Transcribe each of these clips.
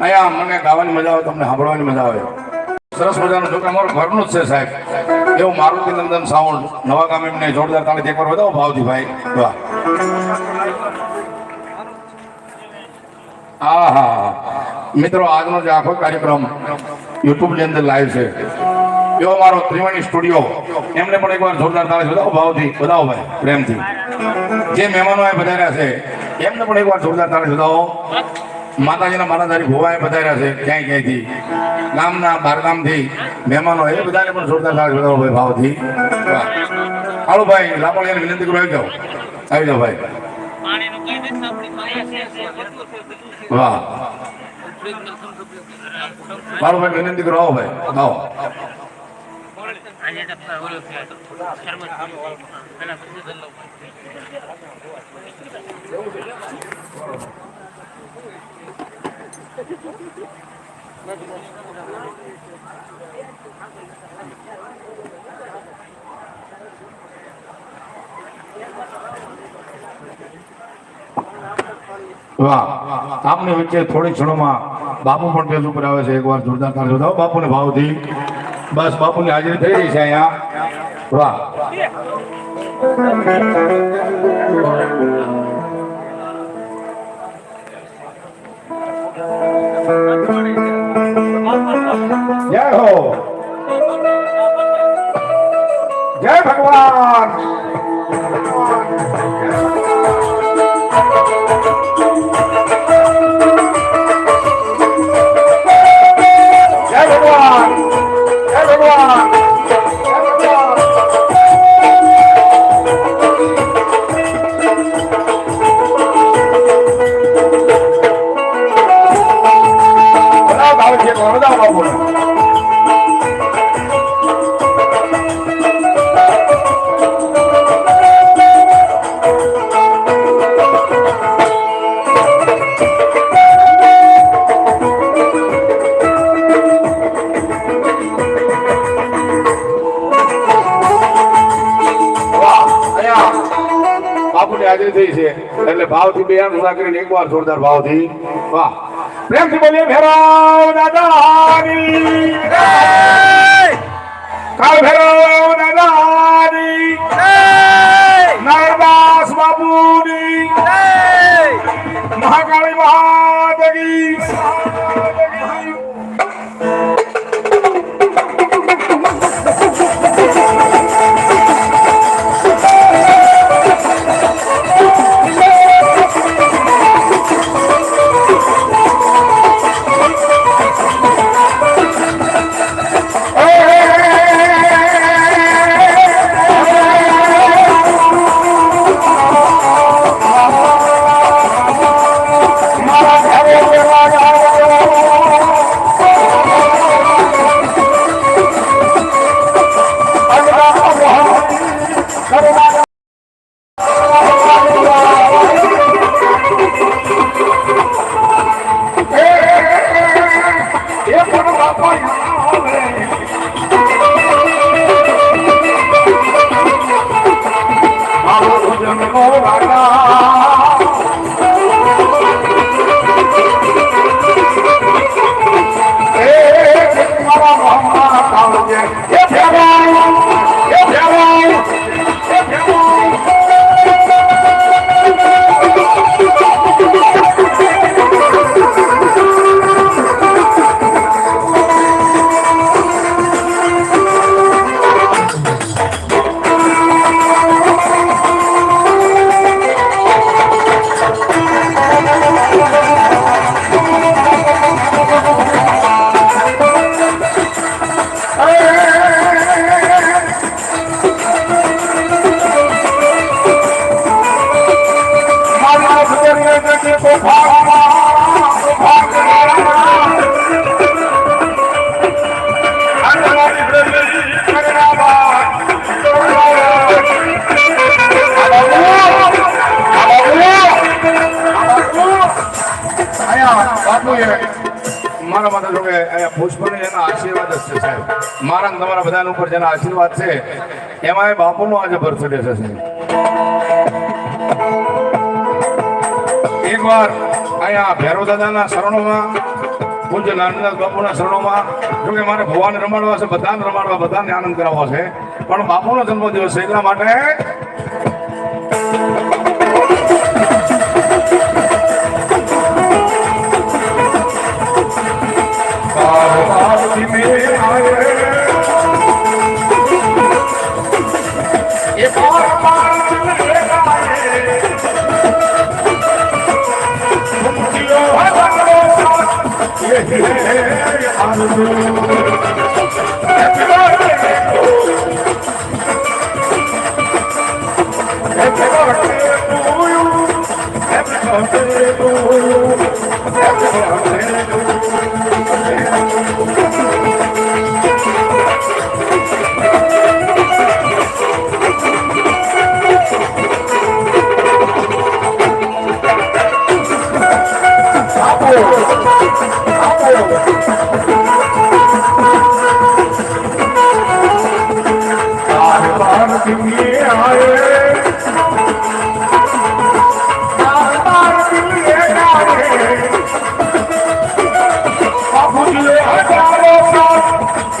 અહીંયા મને ગાવાની મજા આવે, તમને સાંભળવાની મજા આવે. સરસ મજાનું જોકે અમારું ઘરનું જ છે સાહેબ. એવું મારુતિ નંદન સાઉન્ડ નવા ગામ એમને જોરદાર તાળી એકવાર વધાવો ભાવથી ભાઈ. વાહ. હા હા. મિત્રો, આજનો જે આખો કાર્યક્રમ યુટ્યુબની અંદર લાઈવ છે. એવો મારો ત્રિવેણી સ્ટુડિયો. એમને પણ એકવાર જોરદાર તાળી વધાવો ભાવથી બધાઓ ભાઈ, પ્રેમથી. જે મહેમાનો એ પધાર્યા છે, એમને પણ એકવાર જોરદાર તાળી વધાવો માતાજીના માતાધારી ભોવાએ પધાર્યા છે, ક્યાંય ક્યાંયથી? ગામના બારગામથી મહેમાનો એ બધાને પણ જોરદાર ભાઈ ભાવથી. હાલો ભાઈ લાપણિયાને વિનંતી કરો, આવી જાઓ. આવી જાઓ ભાઈ. વાહ. મારો ભાઈ, વિનંતી કરો, આવો ભાઈ. આવો. Thank તો વાહ, આપની વચ્ચે થોડી ક્ષણોમાં બાપુ પણ પેજ ઉપર આવે છે, એકવાર જોરદાર તાળી વધાવો બાપુને ભાવથી બસ બાપુની હાજરી થઈ રહી છે અહીંયા. વાહ. ભગવાન હાજરી થઈ છે. એટલે ભાવથી બે હાથ ઊંચા કરીને એકવાર જોરદાર ભાવથી. વાહ. પ્રેમથી બોલીએ, ભેરવ દાદાની. મારા માતા જો અહીંયા પુષ્પને જેના આશીર્વાદ જ છે, સાહેબ. મારા તમારા બધા ઉપર જેના આશીર્વાદ છે, એમાં એ બાપુનો આજે બર્થડે છે, સાહેબ. એકવાર અહીંયા ભેરો દાદાના શરણોમાં, પૂજ્ય નાનદાસ બાપુના શરણોમાં, જો કે મારે ભગવાન રમાડવા છે, બધાને રમાડવા, બધાને આનંદ કરાવવો છે, પણ બાપુનો જન્મદિવસ છે, એટલા માટે Hallelujah.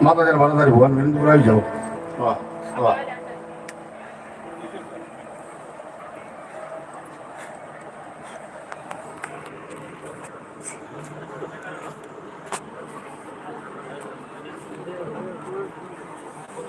માતાજીને મારા તારી ભગવાન વિનંતી બોલાવી જાઓ વાહ